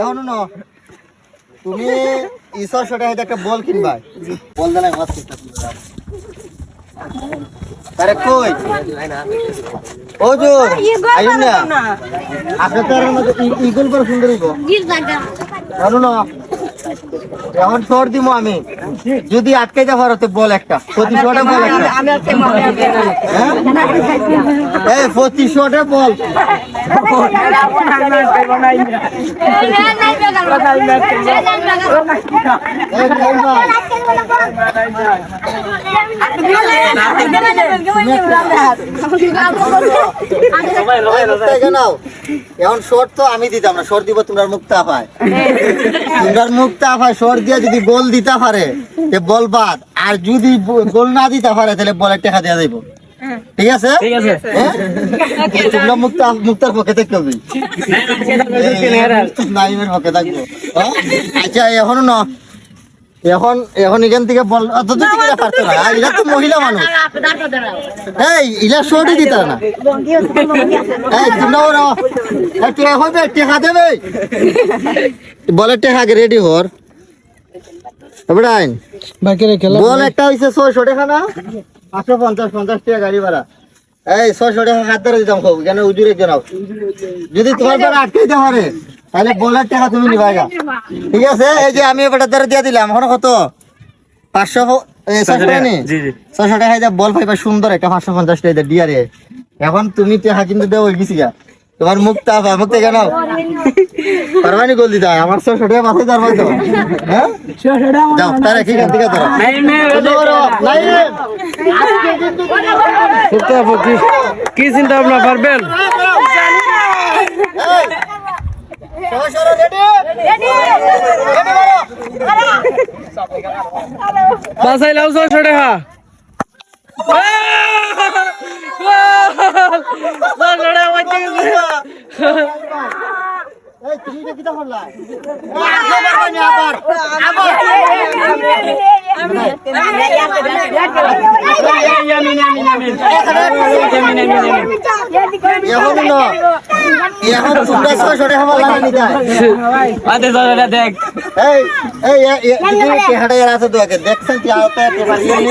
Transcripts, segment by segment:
এখনও ন তুমি ঈশ্বর সেটা হয়তো একটা বল কিনবা। বল মাছ আরে কই? ও জো আইন না। আপনি তো আর ইগল করে সুন্দর ইগো জানো না এখন শর্ট দিব আমি। যদি আটকে যা পারো বল একটা। প্রতি শটে বল একটা হ্যাঁ? এই প্রতি শটে বল। এখন শর্ট তো আমি দিতাম না শর্ট দিব তোমরা মুক্তা পায় তোমরা মুক্তা পায় শর্ট দিয়ে যদি গোল দিতে পারে, তে বল বাদ। আর যদি গোল না দিতে পারে, তাহলে বলের টাকা দেওয়া যাইব। ঠিক আছে? ঠিক আছে। হ্যাঁ? তোমরা মুক্তা মুক্তার পক্ষে থাকতে হবে। নাইমের পক্ষে থাকব। হ্যাঁ? আচ্ছা এখনও না। এখন এখন এখান থেকে বল অত দূর থেকে পারতো না। আর এরা তো মহিলা মানুষ। এই ইলা দিতে না। এই তোমরা ওরা এই টেকা হইবে টেকা দেবে। বলে টেকা রেডি হর বল একটা হইছে ছয়শো টাকা না? পাঁচশো পঞ্চাশ পঞ্চাশ টাকা গাড়ি ভাড়া। এই ছয়শো টাকা হাত ধরে দিতাম খুব কেন উজুরে জানাও যদি তোমার দ্বারা দিতে পারে তাহলে বলার টাকা তুমি নিবা ঠিক আছে? এই যে আমি ওটার ধরে দিয়ে দিলাম এখন কত? পাঁচশো এ, ছয়শো টাকা নি? জি জি। ছয়শো টাকা দিয়ে বল পাইবা সুন্দর একটা পাঁচশো পঞ্চাশ টাকা ডিয়ারে এখন তুমি টাকা কিন্তু দেবো গেছি গা। তোমার মুক্তা পা মুক্তা কেন? পারবানি গোল দিতে। আমার ছয়শো টাকা মাথায় ধরবাই তো। হ্যাঁ? যাও, তারা কি কান্তি ধরো। কি চিন্তা ভাবনা পারবেন বাসাই লাউ এখন তোমরা লাগা নিতে হয়। দেখ এই এই আছে দেখছেন কি আওতা এত বাড়িয়ে নি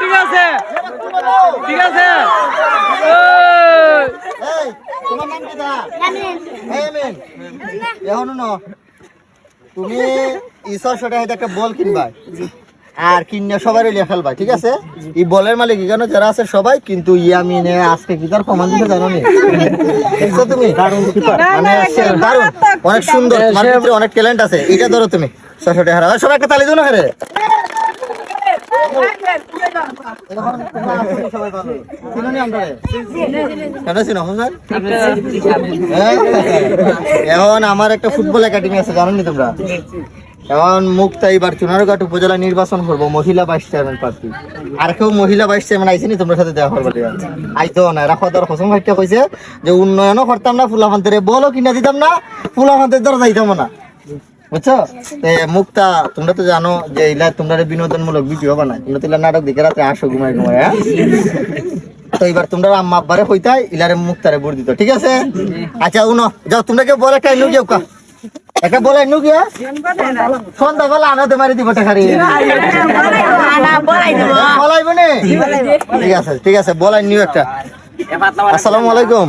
ঠিক আছে ঠিক আছে। ঠিক আছে। এই, তোমার নাম কি দা? এই আমিন, এখনও ন, তুমি ঈশ্বর সেটা একটা বল কিনবা আর কিনে সবাই লিয়ে ফেলবা ঠিক আছে? এই বলের মালিক এখানে যারা আছে সবাই কিন্তু ইয়ামিনে আজকে কি তার প্রমাণ দিতে জানো নি? দেখছ তুমি? মানে দারুণ অনেক সুন্দর। অনেক ট্যালেন্ট আছে। এটা ধরো তুমি ছশো টাকা। সবাই একটা তালি দিও না হ্যাঁ? এখন আমার একটা ফুটবল একাডেমি আছে জানো নি তোমরা? এখন মুক্তা উপজেলা নির্বাচন করব, মহিলা ভাইস চেয়ারম্যান প্রার্থী আর কেউ মহিলা ভাইস চেয়ারম্যান আইসি নি তোমার সাথে দেখা করব আইতো না, এরা খদর হসম ভাইটা কইছে যে, উন্নয়নও করতাম না, ফুলাফান্তের বলো কিনা দিতাম না, ফুলাফান্তের দ্বারা যাইতাম না। বুঝছ? তে মুক্তা তোমরা তো জানো যে ইলা তোমরা বিনোদনমূলক ভিডিও বানায়। তোমরা তো নাটক দেখে রাতে আসো ঘুমায় ঘুমায় হ্যাঁ? তো এবার তোমরা আম্মা আব্বারে হইতাই ইলারে মুক্তারে বুড় দিত ঠিক আছে? আচ্ছা উনো যাও তোমরা কেউ বলে একটা কেউ কা। একটা বলে ইনু গিয়া। সন্ধ্যা বেলা আনাতে মারি দিব টাকা বলাইব নে? ঠিক আছে ঠিক আছে বলাই নিউ একটা। আসসালামু আলাইকুম।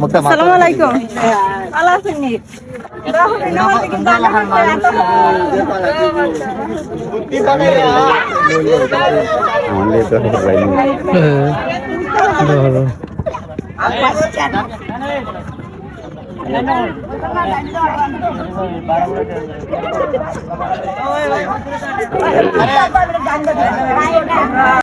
মুক্তা আসসালামু আলাইকুম। Nakakapagdalahan mo lang siya. Buti pa nila. Ang lito. Eh. Doro. Ang pasyan. Ano